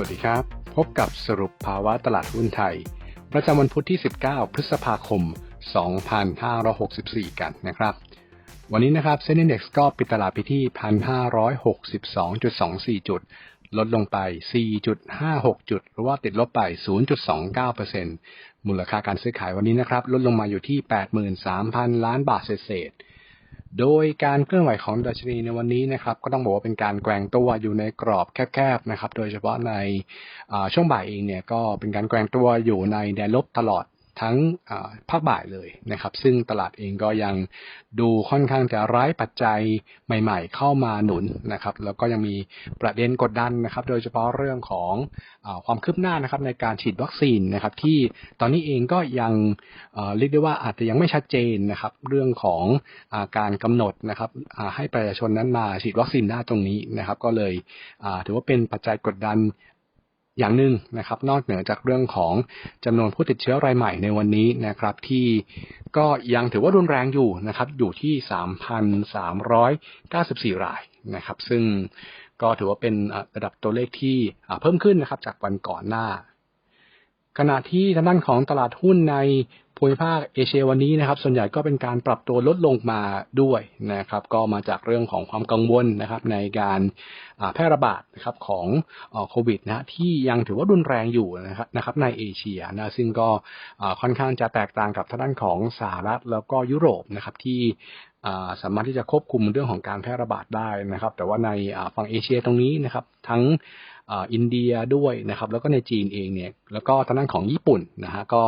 วัสดีครับ พบกับสรุปภาวะตลาดหุ้นไทย ประจำวันพุธที่ 19 พฤษภาคม 2564 กันนะครับ วันนี้นะครับเซ็นดี Index ก็ปิดตลาดไปที่ 1,562.24 จุด ลดลงไป 4.56 จุด หรือว่าติดลบไป 0.29%มูลค่าการซื้อขายวันนี้นะครับ ลดลงมาอยู่ที่ 83,000 ล้านบาทเศษ โดยการเคลื่อนไหวของดัชนีในวันนี้นะครับ ก็ต้องบอกว่าเป็นการแกว่งตัวอยู่ในกรอบแคบๆนะครับ โดยเฉพาะในช่วงบ่ายเองเนี่ยก็เป็นการแกว่งตัวอยู่ในแดนลบตลอด ทั้งภาคบ่ายเลยนะครับ ซึ่งตลาดเองก็ยังดูค่อนข้างจะร้ายปัจจัยใหม่ ๆ เข้ามาหนุนนะครับ แล้วก็ยังมีประเด็นกดดันนะครับ โดยเฉพาะเรื่องของอความคืบหน้านะครับในการฉีดวัคซีนนะครับ ที่ตอนนี้เองก็ยังเรียกได้ว่าอาจจะยังไม่ชัดเจนนะครับ เรื่องของอการกำหนดนะครับให้ประชาชนนั้นมาฉีดวัคซีนได้ตรงนี้นะครับ ก็เลยถือว่าเป็นปัจจัยกดดัน อย่างหนึ่งนะครับ นอกเหนือจากเรื่องของจำนวนผู้ติดเชื้อรายใหม่ในวันนี้นะครับ ที่ก็ยังถือว่ารุนแรงอยู่นะครับ อยู่ที่ 3,394 รายนะครับ ซึ่งก็ถือว่าเป็นระดับตัวเลขที่เพิ่มขึ้นนะครับ จากวันก่อนหน้า ขณะที่ทางด้านของตลาดหุ้นใน ภูมิภาคเอเชียวันนี้นะครับ ส่วนใหญ่ก็เป็นการปรับตัวลดลงมาด้วยนะครับ ก็มาจากเรื่องของความกังวลนะครับ ในการแพร่ระบาดนะครับของโควิดนะที่ยังถือว่ารุนแรงอยู่นะครับนะครับในเอเชียนะซึ่งก็ค่อนข้างจะแตกต่างกับทางด้านของสหรัฐแล้วก็ยุโรปนะครับที่ สามารถที่จะควบคุมเรื่องของการแพร่ระบาดได้นะครับ แต่ว่าในฝั่งเอเชียตรงนี้นะครับ ทั้งอินเดียด้วยนะครับ แล้วก็ในจีนเองเนี่ยแล้วก็ทางด้านของญี่ปุ่นนะฮะก็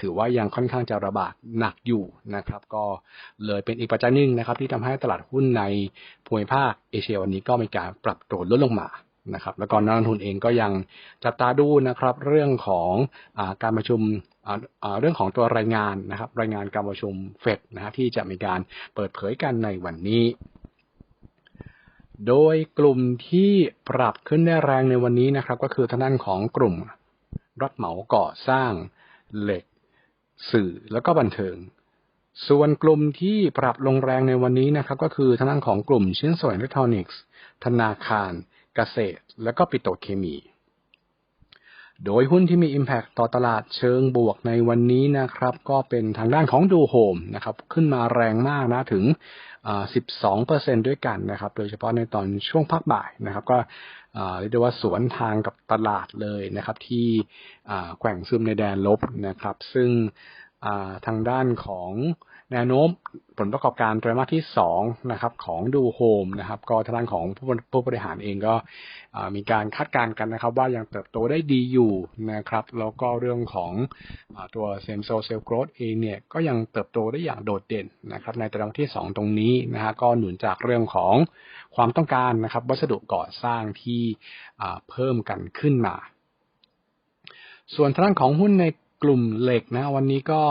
ถือว่ายังค่อนข้างจะระบาดหนักอยู่นะครับ ก็เลยเป็นอีกปัจจัยหนึ่งนะครับ ที่ทำให้ตลาดหุ้นในภูมิภาคเอเชียวันนี้ก็มีการปรับตัวลดลงมา นะครับแล้วก็นักลงทุนเองก็ยังจับตาดูนะครับ เรื่องของอการประชุมเรื่องของตัวรายงานนะครับ รายงานการประชุมเฟดนะฮะที่จะมีการเปิดเผยกันในวันนี้ โดยกลุ่มที่ปรับขึ้นได้แรงในวันนี้นะครับ ก็คือทางด้านของกลุ่มรับเหมาก่อสร้างเหล็กสื่อแล้วก็บันเทิง ส่วนกลุ่มที่ปรับลงแรงในวันนี้นะครับ ก็คือทางด้านของกลุ่มชิ้นส่วนอิเล็กทรอนิกส์ ธนาคาร เกษตร และก็ปิโตรเคมี โดยหุ้นที่มี Impact ต่อตลาดเชิงบวกในวันนี้นะครับ ก็เป็นทางด้านของดูโฮมนะครับ ขึ้นมาแรงมากนะถึง 12%ด้วยกันนะครับ โดยเฉพาะในตอนช่วงพักบ่ายนะครับ ก็เรียกได้ว่าสวนทางกับตลาดเลยนะครับ ที่แกว่งซึมในแดนลบนะครับ ซึ่งทางด้านของ แนวโน้มผลประกอบการไตรมาสที่2นะครับของดูโฮมนะครับก็ทางด้านของผู้ผู้บริหารเองก็มีการคาดการณ์กันนะครับ ว่ายังเติบโตได้ดีอยู่นะครับแล้วก็เรื่องของตัวเซมโซเซลโกรดเองเนี่ยก็ยังเติบโตได้อย่างโดดเด่นนะครับในไตรมาสที่ 2 ตรงนี้นะฮะก็หนุนจากเรื่องของความต้องการนะครับวัสดุก่อสร้างที่เพิ่มกันขึ้นมา ส่วนทางด้านของหุ้นในกลุ่มเหล็กนะวันนี้ก็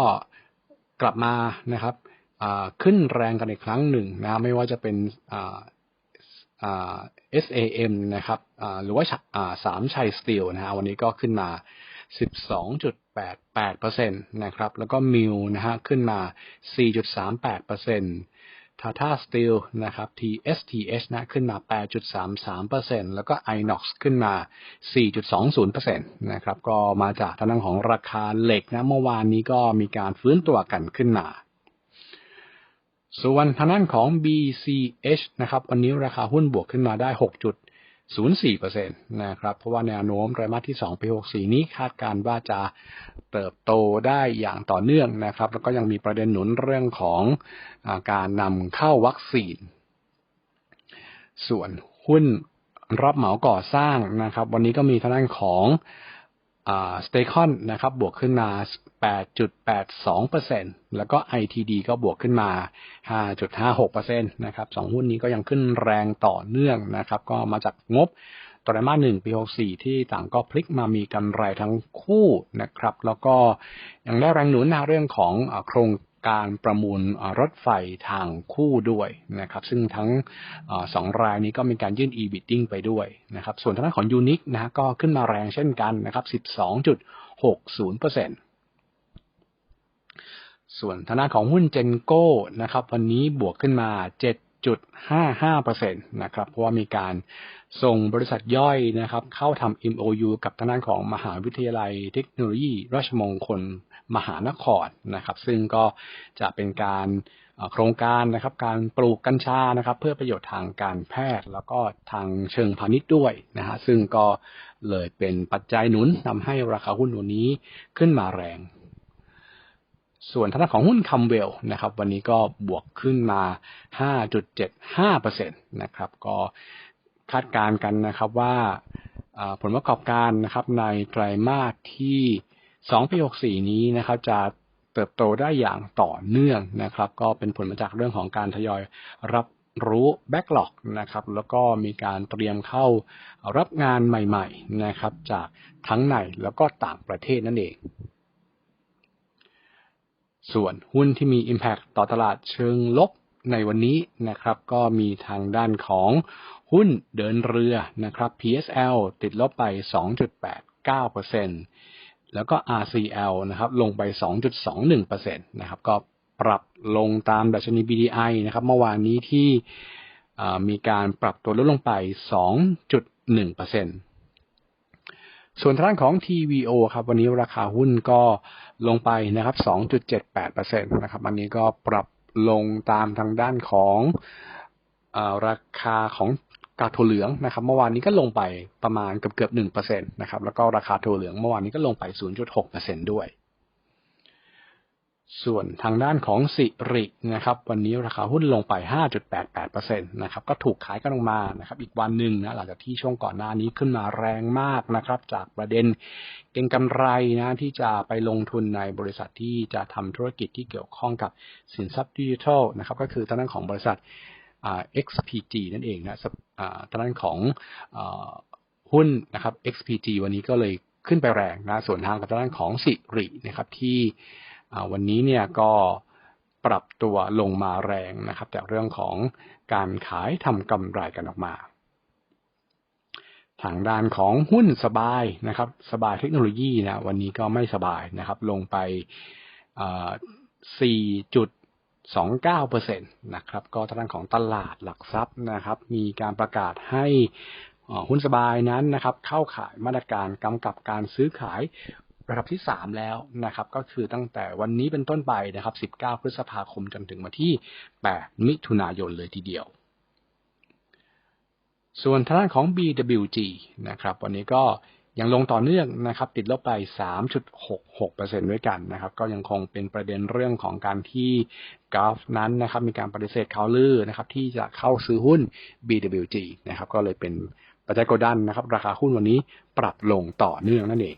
กลับมานะครับขึ้นแรงกันอีกครั้งหนึ่งนะไม่ว่าจะเป็น SAM นะครับหรือว่าสามชัยสตีลนะฮะวันนี้ก็ขึ้นมา 12.88%นะครับแล้วก็มิวนะฮะขึ้นมา 4.38% ทา t a Steel นะครับ TSTH นะขึ้นมา 8.33%แล้วก็ Inox ขึ้นมา 4.20%นะครับก็มาจากทางด้านของราคาเหล็กนะเมื่อวานนี้ก็มีการฟื้นตัวกันขึ้นมา ส่วนทางด้านของ BCH นะครับวันนี้ราคาหุ้นบวกขึ้นมาได้ 0.4%นะครับ เพราะว่าแนวโน้มไตรมาสที่ 2 ปี 64 นี้คาดการว่าจะเติบโตได้อย่างต่อเนื่องนะครับ แล้วก็ยังมีประเด็นหนุนเรื่องของอการนำเข้าวัคซีน ส่วนหุ้นรับเหมาก่อสร้างนะครับ วันนี้ก็มีทางด้านของสเตคอนนะครับ บวกขึ้นมา 8.82%แล้วก็ ITD ก็บวกขึ้นมา 5.56%นะครับสองหุ้นนี้ก็ยังขึ้นแรงต่อเนื่องนะครับ ก็มาจากงบไตรมาสหนึ่งปี64 ที่ต่างก็พลิกมามีกำไรทั้งคู่นะครับ แล้วก็ยังได้แรงหนุนในเรื่องของโครงการประมูลรถไฟทางคู่ด้วยนะครับ ซึ่งทั้งสองรายนี้ก็มีการยื่น e-bidding ไปด้วยนะครับ ส่วนทางด้านของยูนิคนะก็ขึ้นมาแรงเช่นกันนะครับ 12.60% ส่วนทางด้านของหุ้นเจนโก้นะครับ วันนี้บวกขึ้นมา 7.55%นะครับ เพราะว่ามีการส่งบริษัทย่อยนะครับ เข้าทำ MOU กับทางด้านของมหาวิทยาลัยเทคโนโลยี ราชมงคลมหานครนะครับ ซึ่งก็จะเป็นการโครงการนะครับ การปลูกกัญชานะครับ เพื่อประโยชน์ทางการแพทย์ แล้วก็ทางเชิงพาณิชย์ด้วยนะฮะซึ่งก็เลยเป็นปัจจัยหนุนทำให้ราคาหุ้นวันนี้ขึ้นมาแรง ส่วนทางด้านของหุ้นคัมเวลนะครับ วันนี้ก็บวกขึ้นมา 5.75%นะครับ ก็คาดการณ์กันนะครับว่าผลประกอบการนะครับในไตรมาสที่2ปี64 นี้นะครับ จะเติบโตได้อย่างต่อเนื่องนะครับ ก็เป็นผลมาจากเรื่องของการทยอยรับรู้แบ็กหลอกนะครับ แล้วก็มีการเตรียมเข้ารับงานใหม่ ๆ นะครับ จากทั้งในแล้วก็ต่างประเทศนั่นเอง ส่วนหุ้นที่มี Impact ต่อตลาดเชิงลบในวันนี้นะครับ ก็มีทางด้านของหุ้นเดินเรือนะครับ PSL ติดลบไป 2.89%แล้วก็ RCL นะครับลงไป 2.21%นะครับก็ปรับลงตามดัชนี BDI นะครับ เมื่อวานนี้ที่มีการปรับตัวลดลงไป 2.1%ส่วนทางด้านของ TVO ครับ วันนี้ราคาหุ้นก็ ลงไปนะครับ 2.78%นะครับ อันนี้ก็ปรับลงตามทางด้านของอราคาของกาถั่วเหลืองนะครับ เมื่อวานนี้ก็ลงไปประมาณเกือบเกือบหนึ่งเปอร์เซ็นตนะครับ แล้วก็ราคาถั่วเหลืองเมื่อวานนี้ก็ลงไป 0.6%ด้วย ส่วนทางด้านของสิรินะครับ วันนี้ราคาหุ้นลงไป 5.88%นะครับ ก็ถูกขายกันลงมานะครับ อีกวันหนึ่งนะหลังจากที่ช่วงก่อนหน้านี้ขึ้นมาแรงมากนะครับ จากประเด็นเก็งกำไรนะที่จะไปลงทุนในบริษัทที่จะทำธุรกิจที่เกี่ยวข้องกับสินทรัพย์ดิจิทัลนะครับ ก็คือทางด้านของบริษัท XPG นั่นเองนะทางด้านของอหุ้นนะครับ XPG วันนี้ก็เลยขึ้นไปแรงนะส่วนทางกับทางด้านของสิรินะครับที่ วันนี้เนี่ยก็ปรับตัวลงมาแรงนะครับ จากเรื่องของการขายทำกำไรกันออกมา ทางด้านของหุ้นสบายนะครับ สบายเทคโนโลยีนะวันนี้ก็ไม่สบายนะครับ ลงไปอ่า4.29%นะครับ ก็ทางด้านของตลาดหลักทรัพย์นะครับ มีการประกาศให้หุ้นสบายนั้นนะครับ เข้าขายมาตรการกำกับการซื้อขาย ระดับที่ 3 แล้วนะครับ ก็คือตั้งแต่วันนี้เป็นต้นไปนะครับ 19 พฤษภาคมจนถึงวันที่ 8 มิถุนายนเลยทีเดียว ส่วนทางด้านของ BWG นะครับ วันนี้ก็ยังลงต่อเนื่องนะครับ ติดลบไป 3.66%ด้วยกันนะครับ ก็ยังคงเป็นประเด็นเรื่องของการที่กราฟนั้นนะครับ มีการปฏิเสธข่าวลือนะครับ ที่จะเข้าซื้อหุ้น BWG นะครับ ก็เลยเป็นปัจจัยกดดันนะครับ ราคาหุ้นวันนี้ปรับลงต่อเนื่องนั่นเอง